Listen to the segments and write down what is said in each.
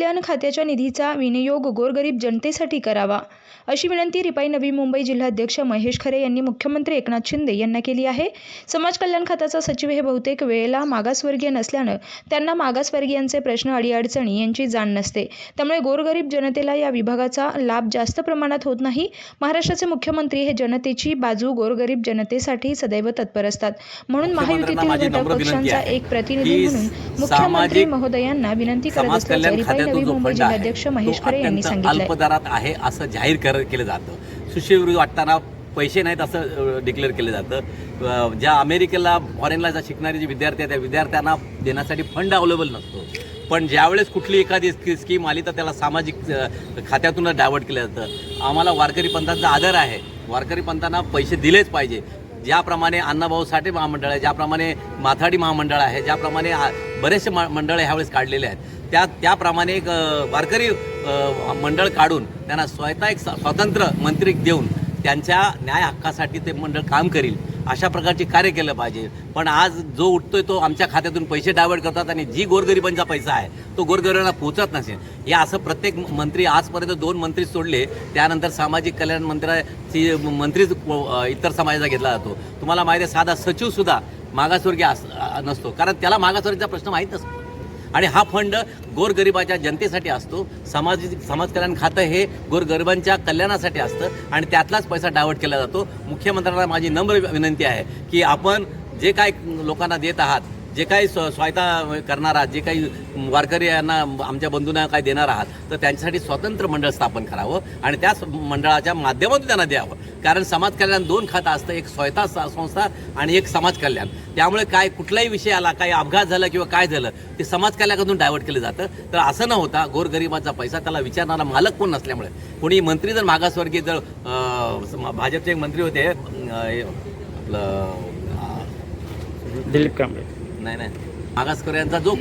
कल्याण खात्याच्या निधीचा विनियोग गोरगरीब जनतेसाठी करावा अशी विनंती रिपाई नवी मुंबई जिल्हाध्यक्ष महेश खरे यांनी मुख्यमंत्री एकनाथ शिंदे यांना केली आहे. समाज कल्याण खात्याचा सचिव हे बहुतेक वेळेला मागासवर्गीय नसल्यानं त्यांना मागासवर्गीयांचे प्रश्न अडीअडचणी यांची जाण नसते. त्यामुळे गोरगरीब जनतेला या विभागाचा लाभ जास्त प्रमाणात होत नाही. महाराष्ट्राचे मुख्यमंत्री हे जनतेची बाजू गोरगरीब जनतेसाठी सदैव तत्पर असतात. म्हणून महायुतीतील घटक पक्षांचा एक प्रतिनिधी म्हणून मुख्यमंत्री महोदयांना विनंती करत असल्याचं रिपाई जो फंड आहे तो अत्यंत अल्पदरात आहे असं जाहीर कर केलं जातं. सुशिवृत्ती वाटताना पैसे नाहीत असं डिक्लेअर केलं जातं. ज्या अमेरिकेला फॉरेनला ज्या शिकणारे जे विद्यार्थी आहेत त्या विद्यार्थ्यांना देण्यासाठी फंड अवेलेबल नसतो. पण ज्यावेळेस कुठली एखादी स्की स्कीम आली तर त्याला सामाजिक खात्यातूनच डायवर्ट केलं जातं. आम्हाला वारकरी पंथांचा आदर आहे. वारकरी पंथांना पैसे दिलेच पाहिजे. ज्याप्रमाणे अण्णाभाऊ साठे महामंडळ आहे ज्याप्रमाणे माथाडी महामंडळ आहे ज्याप्रमाणे बरेचसे मंडळ ह्यावेळेस काढलेले आहेत. त्या त्याप्रमाणे एक वारकरी मंडळ काढून त्यांना स्वतः एक स्वतंत्र मंत्री देऊन त्यांच्या न्याय हक्कासाठी ते मंडळ काम करील. अशा प्रकारचे कार्य केलं पाहिजे. पण आज जो उठतोय तो आमच्या खात्यातून पैसे डायवर्ट करतात आणि जी गोरगरिबांचा पैसा आहे तो गोरगरिबांना पोहोचत नसेल. हे असं प्रत्येक मंत्री आजपर्यंत दोन मंत्री सोडले त्यानंतर सामाजिक कल्याण मंत्र्याची मंत्रीच इतर समाजाचा घेतला जातो. तुम्हाला माहिती आहे साधा सचिवसुद्धा मागासवर्गीय अस नसतो. कारण त्याला मागासवर्गीचा प्रश्न माहीत नसतो. आणि हा फंड गोरगरिबाच्या जनतेसाठी असतो समाज समाज कल्याण खातं हे गोरगरिबांच्या कल्याणासाठी असतं आणि त्यातलाच पैसा डायवर्ट केला जातो. मुख्यमंत्र्यांना माझी नम्र विनंती आहे की आपण जे काय लोकांना देत आहात जे काही स्व स्वायता करणार आहात जे काही वारकरी यांना आमच्या बंधूंना काही देणार आहात तर त्यांच्यासाठी स्वतंत्र मंडळ स्थापन करावं आणि त्याच मंडळाच्या माध्यमातून त्यांना द्यावं. कारण समाज कल्याण दोन खातं असतं एक स्वयंता स- संस्था आणि एक समाज कल्याण. त्यामुळे काय कुठलाही विषय आला काही अपघात झाला किंवा काय झालं ते समाज कल्याणकडून डायव्हर्ट केलं जातं. तर असं न होता गोरगरिबाचा पैसा त्याला विचारणारा मालक कोण नसल्यामुळे. कोणी मंत्री जर मागासवर्गीय जर भाजपचे एक मंत्री होते आपलं दिलीप कांबळे. नाही नाही. मागासकऱ्यांचा जो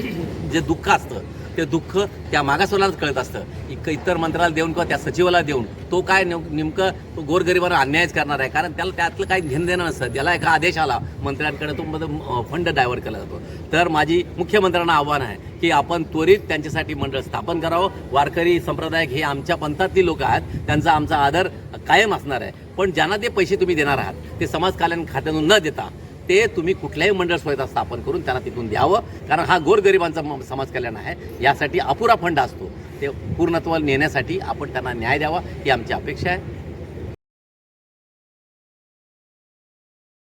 जे दुःख असतं ते दुःख त्या मागासवर्गालाच कळत असतं. इक इतर मंत्र्याला देऊन किंवा त्या सचिवाला देऊन तो काय नेम- नेमकं तो गोरगरिबांना अन्यायच करणार आहे? कारण त्याला त्यातलं काही घेणं देणं नसतं. त्याला एका आदेश आला. मंत्र्यांकडे तो फंड डायव्हर्ट केला जातो. तर माझी मुख्यमंत्र्यांना आव्हान आहे की आपण त्वरित त्यांच्यासाठी मंडळ स्थापन करावं. वारकरी संप्रदायक हे आमच्या पंथातली लोक आहेत. त्यांचा आमचा आदर कायम असणार आहे. पण ज्यांना ते पैसे तुम्ही देणार आहात ते समाज कल्याण खात्यातून न देता ते तुम्ही कुठल्याही मंडळ स्वतः स्थापन करून त्यांना तिथून द्यावं. कारण हा गोरगरिबांचा म- समाज कल्याण आहे. यासाठी अपुरा फंड असतो. ते पूर्णत्व नेण्यासाठी आपण त्यांना न्याय द्यावा ही आमची अपेक्षा आहे.